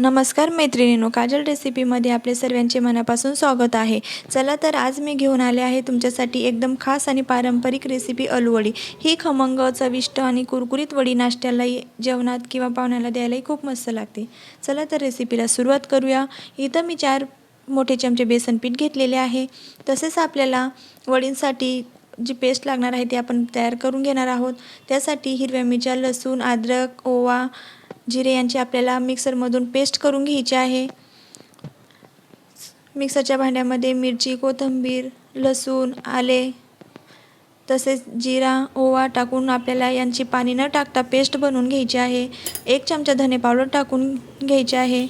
नमस्कार मैत्रिणीनो काजल रेसिपीमध्ये आपले सर्वांचे मनापासून स्वागत आहे. चला तर आज मी घेऊन आले आहे तुमच्यासाठी एकदम खास आणि पारंपरिक रेसिपी अलवडी. ही खमंग चविष्ट आणि कुरकुरीत वडी नाश्त्यालाही जेवणात किंवा पाहुण्याला द्यायलाही खूप मस्त लागते. चला तर रेसिपीला सुरुवात करूया. इथं मी चार मोठे चमचे बेसन पीठ घेतलेले आहे. तसेच आपल्याला वडींसाठी जी पेस्ट लागणार आहे ती आपण तयार करून घेणार आहोत. त्यासाठी हिरव्या मिरच्या लसूण अद्रक ओवा जिरे यांची आपल्याला मिक्सरमधून पेस्ट करून घ्यायची आहे. मिक्सरच्या भांड्यामध्ये मिरची कोथिंबीर लसूण आले तसेच जिरा ओवा टाकून आपल्याला यांची पाणी न टाकता पेस्ट बनवून घ्यायची आहे. एक चमचा धने पावडर टाकून घ्यायचे आहे.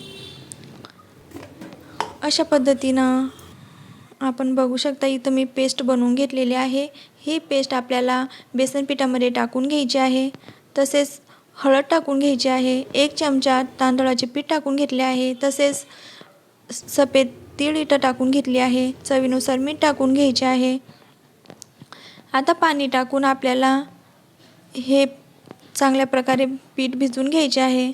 अशा पद्धतीनं आपण बघू शकता इथं मी पेस्ट बनवून घेतलेली आहे. ही पेस्ट आपल्याला बेसन पिठामध्ये टाकून घ्यायची आहे. तसेच हळद टाकून घ्यायची आहे एक चमचा तांदळाचे पीठ टाकून घेतले आहे तसेच सफेद तीळ इटं टाकून घेतली आहे चवीनुसार मीठ टाकून घ्यायचे आहे. आता पाणी टाकून आपल्याला हे चांगल्या प्रकारे पीठ भिजवून घ्यायचे आहे.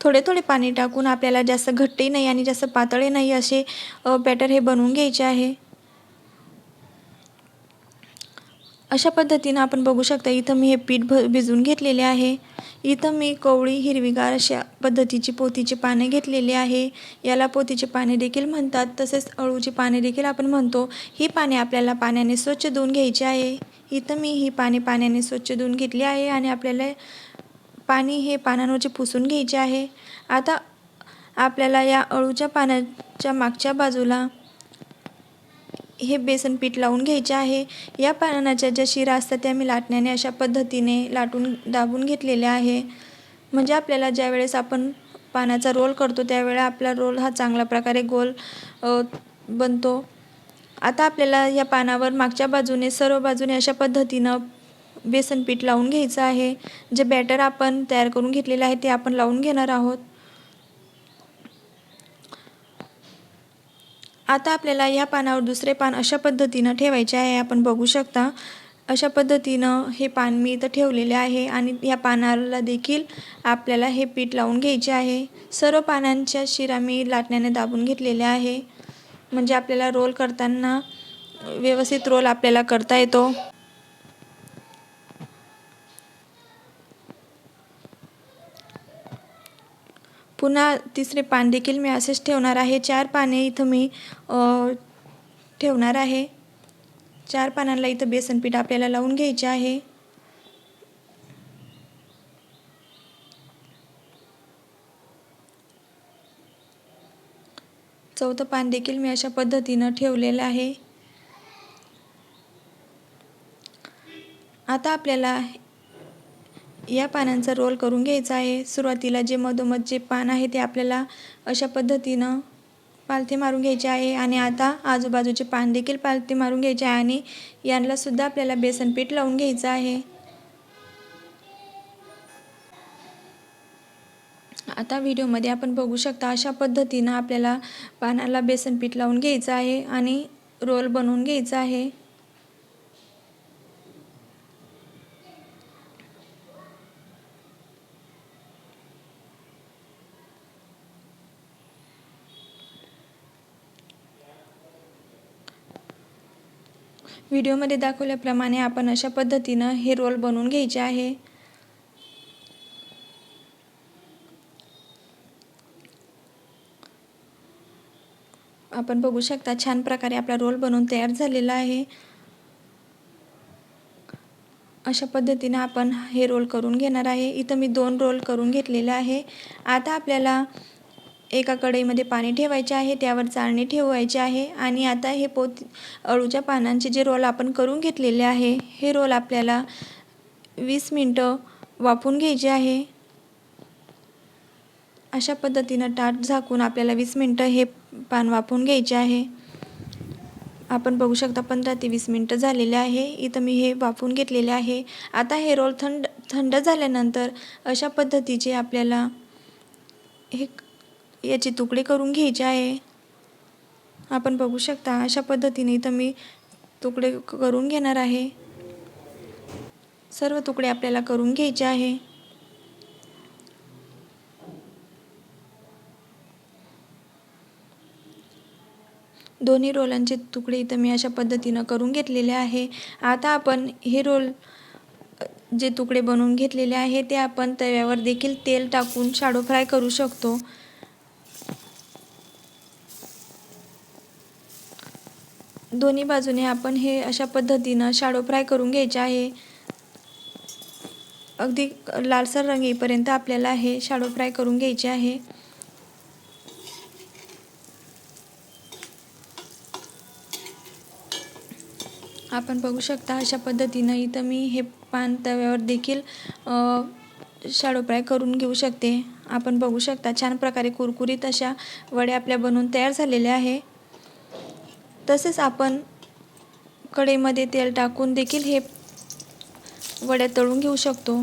थोडे थोडे पाणी टाकून आपल्याला जास्त घट्टही नाही आणि जास्त पातळही नाही असे बॅटर हे बनवून घ्यायचे आहे. अशा पद्धतीनं आपण बघू शकता इथं मी हे पीठ भ भिजवून घेतलेले आहे. इथं मी कवळी हिरवीगार अशा पद्धतीची पोतीची पाने घेतलेली आहे. याला पोतीचे पाने देखील म्हणतात. तसेच अळूची पाने देखील आपण म्हणतो. ही पाने आपल्याला पाण्याने स्वच्छ धुवून घ्यायची आहे. इथं मी ही पाने पाण्याने स्वच्छ धुवून घेतली आहे आणि आपल्याला पाणी हे पानांवरचे पुसून घ्यायचे आहे. आता आपल्याला या अळूच्या पाण्याच्या मागच्या बाजूला हे बेसन पीठ लावून घ्यायचे आहे. या पानाच्या ज्या शिरा असतात त्या मी लाटण्याने अशा पद्धतीने लाटून दाबून घेतलेल्या आहे. म्हणजे आपल्याला ज्या वेळेस आपण पानाचा रोल करतो त्यावेळेला आपला रोल हा चांगल्या प्रकारे गोल बनतो. आता आपल्याला या पानावर मागच्या बाजूने सर्व बाजूने अशा पद्धतीनं बेसन पीठ लावून घ्यायचं आहे. जे बॅटर आपण तयार करून घेतलेलं आहे ते आपण लावून घेणार आहोत. आता आपल्याला या पानावर दुसरे पान अशा पद्धतीनं ठेवायचे आहे. आपण बघू शकता अशा पद्धतीनं हे पान मी इथं ठेवलेले आहे आणि या पानाला देखील आपल्याला हे पीठ लावून घ्यायचे आहे. सर्व पानांच्या शिरा मी लाटण्याने दाबून घेतलेल्या आहे. म्हणजे आपल्याला रोल करताना व्यवस्थित रोल आपल्याला करता येतो. पुन्हा तिसरे पान देखील मी असेच ठेवणार आहे. चार पाने इथं मी ठेवणार आहे. चार पानांना इथं बेसन पीठ आपल्याला लावून घ्यायचे आहे. चौथं पान देखील मी अशा पद्धतीनं ठेवलेलं आहे. आता आपल्याला या पानांचा रोल करून घ्यायचा आहे. सुरुवातीला जे मधोमध जे पान आहे ते आपल्याला अशा पद्धतीनं पालथे मारून घ्यायचे आहे आणि आता आजूबाजूचे पान देखील पालथे मारून घ्यायचे आहे आणि यांनासुद्धा आपल्याला बेसन पीठ लावून घ्यायचं आहे. आता व्हिडिओमध्ये आपण बघू शकता अशा पद्धतीनं आपल्याला पानाला बेसन पीठ लावून घ्यायचं आहे आणि रोल बनवून घ्यायचा आहे. व्हिडिओमध्ये दाखवल्याप्रमाणे आपण अशा पद्धतीनं हे रोल बनवून घ्यायचे आहे. आपण बघू शकता छान प्रकारे आपला रोल बनवून तयार झालेला आहे. अशा पद्धतीनं आपण हे रोल करून घेणार आहे. इथं मी दोन रोल करून घेतलेले आहे. आता आपल्याला एका कढईमध्ये पाणी ठेवायचे आहे त्यावर चाळणी ठेवायची आहे आणि आता हे पोत अळूच्या पानांचे जे रोल आपण करून घेतलेले आहे हे रोल आपल्याला वीस मिनटं वाफून घ्यायचे आहे. अशा पद्धतीनं ताट झाकून आपल्याला वीस मिनटं हे पान वाफून घ्यायचे आहे. आपण बघू शकता पंधरा ते वीस मिनटं झालेले आहे. इथं मी हे वाफून घेतलेले आहे. आता हे रोल थंड थंड झाल्यानंतर अशा पद्धतीचे आपल्याला हे याचे तुकडे करून घ्यायचे आहे. आपण बघू शकता अशा पद्धतीने इथं मी तुकडे करून घेणार आहे. सर्व तुकडे आपल्याला करून घ्यायचे आहे. दोन्ही रोलांचे तुकडे इथं मी अशा पद्धतीनं करून घेतलेले आहे. आता आपण हे रोल जे तुकडे बनवून घेतलेले आहे ते आपण तव्यावर देखील तेल टाकून शाडो फ्राय करू शकतो. दोन्ही बाजूने आपण हे अशा पद्धतीनं शाडो फ्राय करून घ्यायचे आहे. अगदी लालसर रंग येईपर्यंत आपल्याला हे शाडो फ्राय करून घ्यायचे आहे. आपण बघू शकता अशा पद्धतीनं इथं मी हे पान तव्यावर देखील शाडो फ्राय करून घेऊ शकते. आपण बघू शकता छान प्रकारे कुरकुरीत अशा वड्या आपल्या बनवून तयार झालेल्या आहे. तसेच आपण कढईमध्ये तेल टाकून देखील हे वड्या तळून घेऊ शकतो.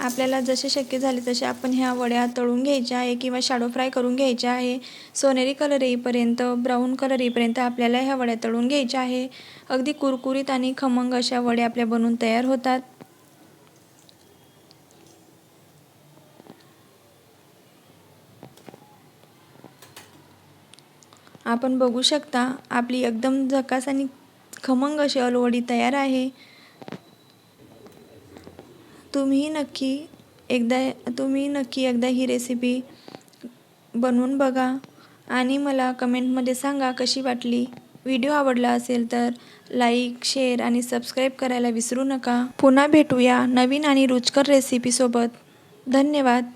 आपल्याला जसे शक्य झाले तसे आपण ह्या वड्या तळून घ्यायच्या आहे किंवा शाडो फ्राय करून घ्यायच्या आहे. सोनेरी कलर येईपर्यंत ब्राऊन कलर येईपर्यंत आपल्याला ह्या वड्या तळून घ्यायच्या आहे. अगदी कुरकुरीत आणि खमंग अशा वड्या आपल्या बनवून तयार होतात. आपण बघू शकता आपली एकदम झकास आणि खमंग अशी अलवडी तयार आहे. तुम्ही नक्की एकदा तुम्ही नक्की एकदा ही रेसिपी बनवून बघा आणि मला कमेंटमध्ये सांगा कशी वाटली. व्हिडिओ आवडला असेल तर लाईक शेअर आणि सबस्क्राईब करायला विसरू नका. पुन्हा भेटूया नवीन आणि रुचकर रेसिपीसोबत धन्यवाद.